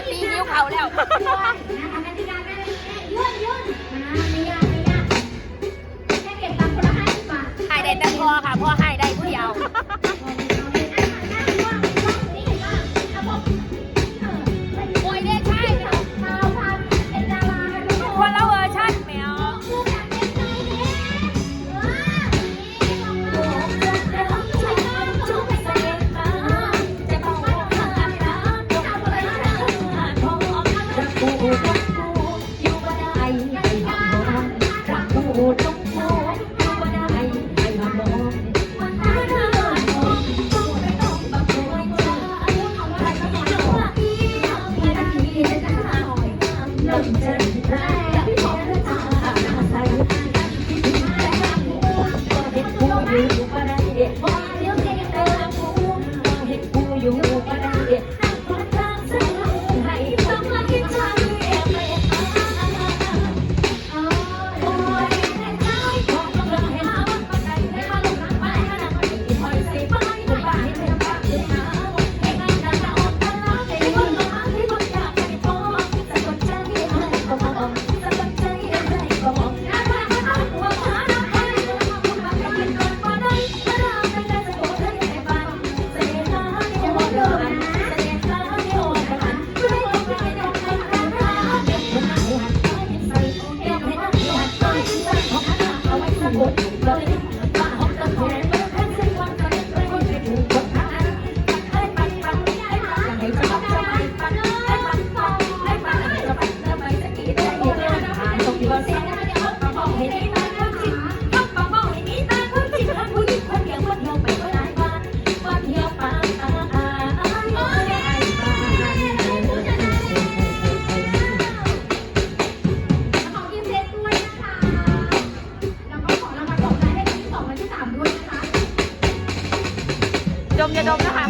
ดตีนิ้วเขาแล้วให้ได้แต่พอค่ะพอให้ได้ผู้เดียว ดมยาดมนะคะ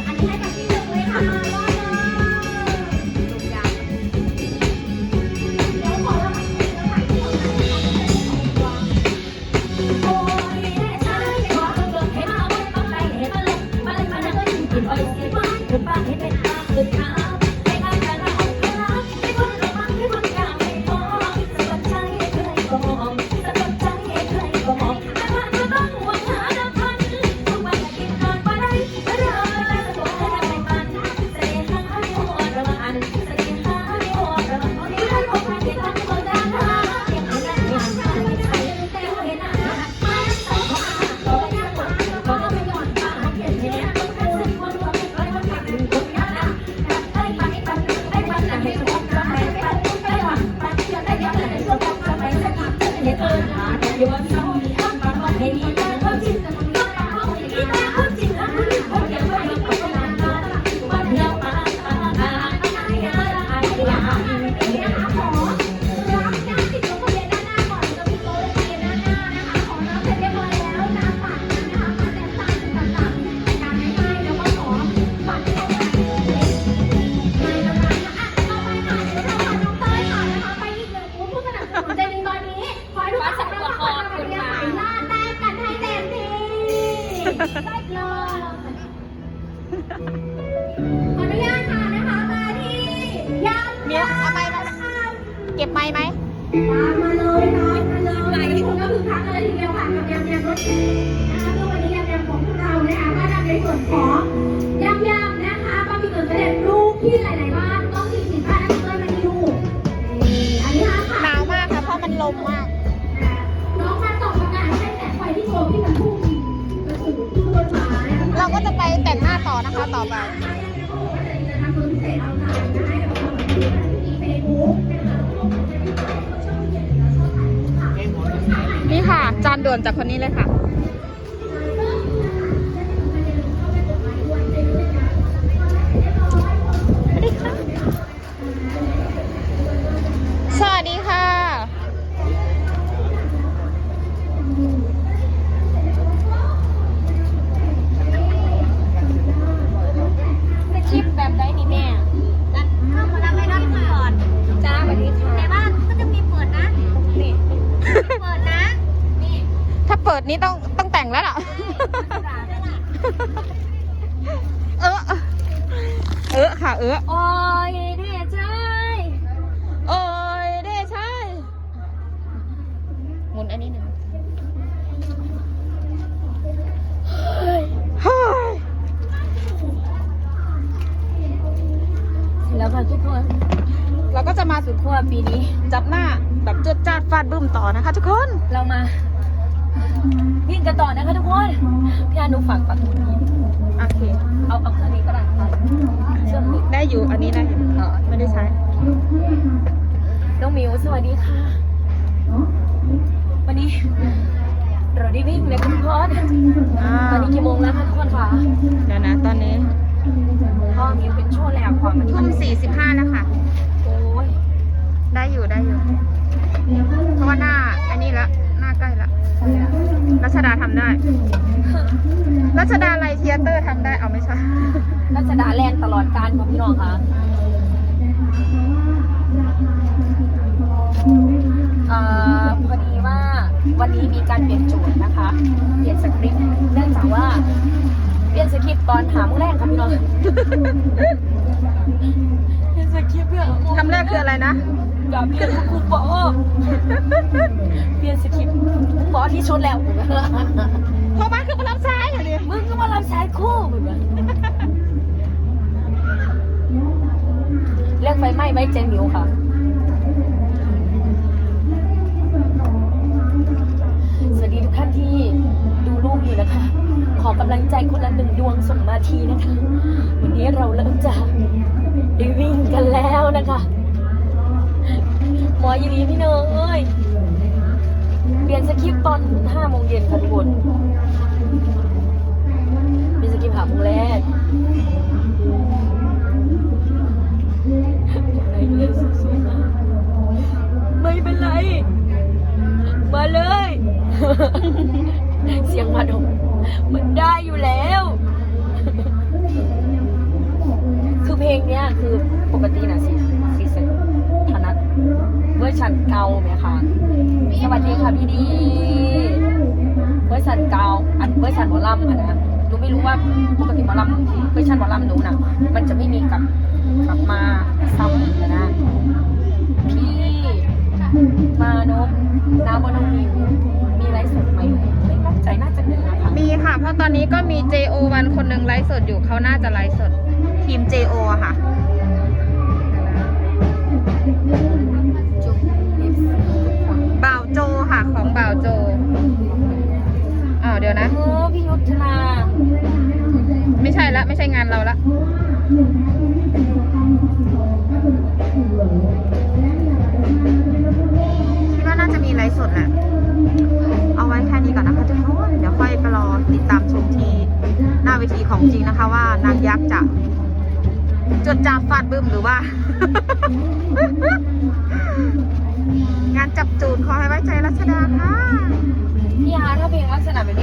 อขออนุญาตค่ะนะคะมาที่ยำมเอาไปมาเก็บไม้ไหมมาเลยตามมาเลยไหนคุณก็คือทั้งเลยทีเดียวค่ะกับยำยำรถนะคะวันนี้ยำยำของพวกเราเนี่ยก็นำในส่วนของ ต่อไปนี่ค่ะ จานด่วนจากคนนี้เลยค่ะ ดนี้ต้องต้องแต่งแล้วล่ะ เออ เออค่ะ เออ โอ้ยเด้ชายโอ้ยเด้ชายหมุนอันนี้หนึ่งแล้วค่ะทุกคน เราก็จะมาสุดขั้วปีนี้ จับหน้าแบบจุดจาดฟาดบึ้มต่อนะคะทุกคน เรามา วิ่งกันต่อนะคะทุกคนพี่อานุฝากปักหมุดนี้โอเค เอาเอาเครื่องนี้ก็ได้ค่ะเชื่อมติดได้อยู่อันนี้ได้อยู่อ๋อไม่ได้ใช้น้องหมิวสวัสดีค่ะ วันนี้เราได้วิ่งเลยคุณพ่ออ่าตอนนี้กี่โมงแล้วคะทุกคนคะเดี๋ยวนะตอนนี้พ่อมิวเป็นช่วงแรกความมันทุ่มสี่สิบห้าแล้วค่ะ โอ้ย ได้อยู่ได้อยู่ เพราะว่าหน้า อันนี้ละ หน้าใกล้ละรัชดาทำได้ รัชดาไลท์เทียเตอร์ทำได้ เอาไม่ใช่ รัชดาแลนด์ตลอดการค่ะพี่น้องคะเอ่อพอดีว่าวันนี้มีการเปลี่ยนโจทย์นะคะ เปลี่ยนสคริปต์เนื่องจากว่า เปลี่ยนสคริปต์ตอนหาโมงแรกค่ะพี่น้อง เปลี่ยนสคริปต์เพื่อหาโมงคำแรกคืออะไรนะ อย่าเปลี่ยนครูปอเปลี่ยนสคริปต์หมอที่ชดแล้วเพราะบ้านคือพลังซ้ายอยู่ดิมึงก็มารับสายคู่เรียกไฟไหม้ไว้เจนมิวค่ะ สวัสดีทุกท่านที่ดูรูปอยู่นะคะ ขอกำลังใจคนละหนึ่งดวงส่งมาทีนะคะ วันนี้เราเริ่มจะได้วิ่งกันแล้วนะคะ หมอยีรีพี่เนยเอ้ย เปลี่ยนสคริปต์ตอน5โมงเย็นค่ะทุกคนเป็นสกิปหาโมงแรกไม่เป็นไร มาเลย เสียงมาดมมันได้อยู่แล้ว คือเพลงเนี้ยคือปกตินะสิ เวอร์ชันเก่าไหมคะสวัสดีค่ะพี่ดีเวอร์ชันเก่าอันเวอร์ชันหมอลำอะนะหนูไม่รู้ว่าปกติหมอลำเวอร์ชันหมอลำหนูน่ะมันจะไม่มีกลับกลับมาซ้ำนะพี่มานพน้ำบนมิวมีไลฟ์สดไหมไม่มั่นใจน่าจะมีนะคะมีค่ะ เพราะตอนนี้ก็มี JO1 คนหนึ่งไลฟ์สดอยู่เขาน่าจะไลฟ์สดทีม JO อะค่ะ บ่าวโจอ้าวเดี๋ยวนะ เออพี่ยุทธนาไม่ใช่ละไม่ใช่งานเราละคิดว่าน่าจะมีไลฟ์สดแหละ เอาไว้แค่นี้ก่อนนะคะทุกคนเดี๋ยวค่อยไปรอติดตามชมที่หน้าเวทีของจริงนะคะว่านางยักษ์จะจดจาบฟาดบึ้มหรือว่า งานจับจูนขอให้ไว้ใจรัชดาค่ะ พี่ฮาถ้าเพลงลักษณะแบบนี้